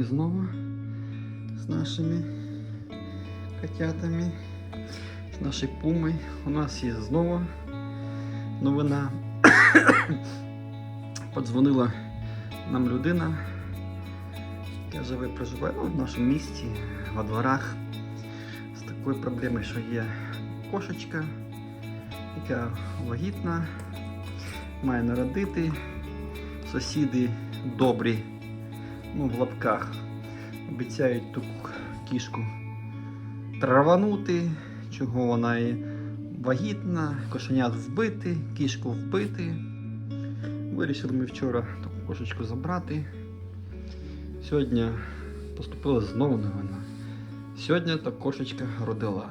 ми знову з нашими котятами, з нашою пумою. У нас є знову новина. Подзвонила нам людина. Каже, ви проживаєте в нашому місті, во дворах з такою проблемою, що є кошечка, яка вагітна, має народити. Сусіди добрі, ну, в лапках, обіцяють ту кішку траванути, чого вона і вагітна, кошенят вбити, кішку вбити. Вирішили ми вчора таку кошечку забрати. Сьогодні поступила знову новина. Сьогодні та кошечка родила.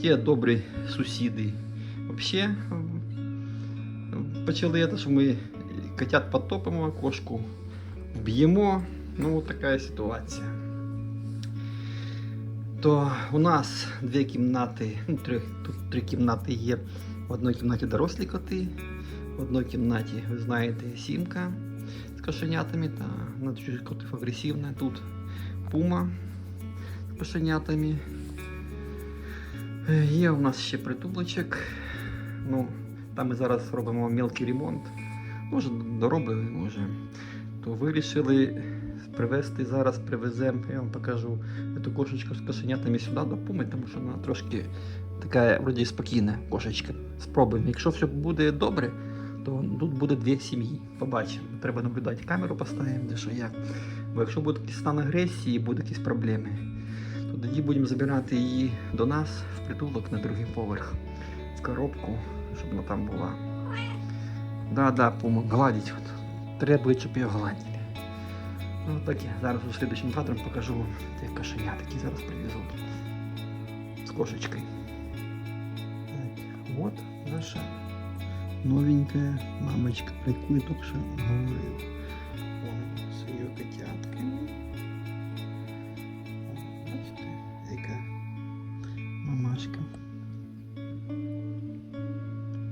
Ті добрі сусіди взагалі почали те, що ми котят потопимо, кошку вб'ємо. Ну, така ситуація. То у нас дві кімнати, ну, три, тут три кімнати є. В одній кімнаті дорослі коти, в одній кімнаті, ви знаєте, сімка з кошенятами, та на котів агресивна. Тут пума з кошенятами. Е, Є у нас ще притулочок. Ну, там ми зараз робимо мелкий ремонт. Може, доробили, може. То вирішили привезти зараз, привеземо, я вам покажу цю кошечку з кошенятами сюди до тому що вона трошки така вроді спокійна кошечка. Спробуємо. Якщо все буде добре, то тут буде дві сім'ї. Побачимо. Треба наблюдати камеру, поставимо, де що як. Бо якщо буде якийсь стан агресії, буде якісь проблеми, то тоді будемо забирати її до нас в притулок на другий поверх, в коробку, щоб вона там була. Да, да, пума, гладить. От. Треба, щоб. Ну, так я зараз у слідчим кадром покажу вам ті кошенят, які зараз привезуть. З кошечкою. Так, вот наша новенькая мамочка, про яку я тільки що говорив. Вон з її котятками. Бачите, яка мамашка.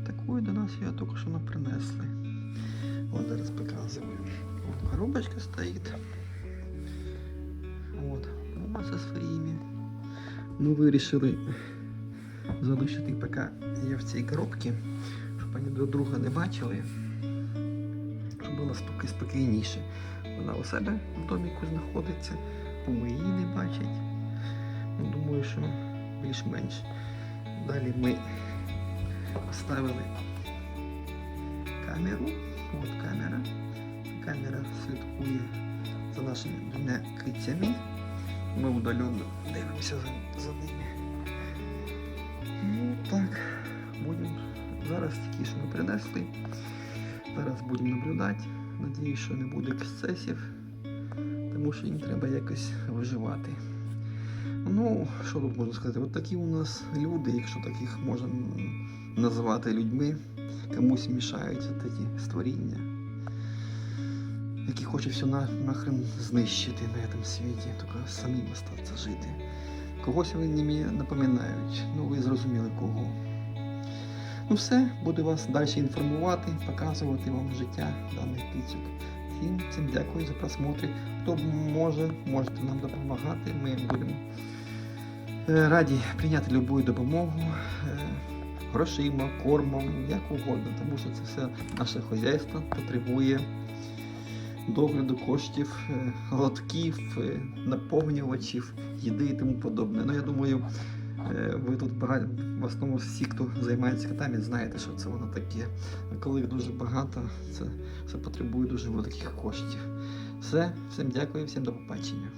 Таку до нас її тільки що не принесли. Вот зараз показываю. Коробочка стоит. Вот. Мама со своїми. Ми вирішили залишити поки є в цій коробці, щоб вони друг друга не бачили. Щоб було спокійніше. Вона у себе в доміку знаходиться, ми її не бачать. Ну, думаю, що більш-менш. Далі ми поставили камеру. От камера. Камера слідкує за нашими двома кицями. Ми удаленно дивимося за, за ними. Ну так, будемо. Зараз тільки що ми принесли. Зараз будемо наблюдати. Надіюсь, що не буде ексцесів, тому що їм треба якось виживати. Ну, що тут можна сказати? От такі у нас люди, якщо таких можна називати людьми, комусь мішають такі створіння, які хочуть все нахрен знищити на цьому світі, тільки самим остатися жити. Когось вони мені напоминають, ну ви зрозуміли кого. Ну все, буду вас далі інформувати, показувати вам життя даних кицьок. Всім цим дякую за просмотр. Хто може, можете нам допомагати. Ми будемо е, раді прийняти будь-яку допомогу. Грошима, кормом, як угодно, тому що це все наше хазяйство потребує догляду коштів, е, лотків, е, наповнювачів, їди і тому подобне. Ну я думаю, е, ви тут багато, в основному всі, хто займається котами, знаєте, що це воно таке. А коли їх дуже багато, це все потребує дуже великих коштів. Все, всім дякую, всім до побачення.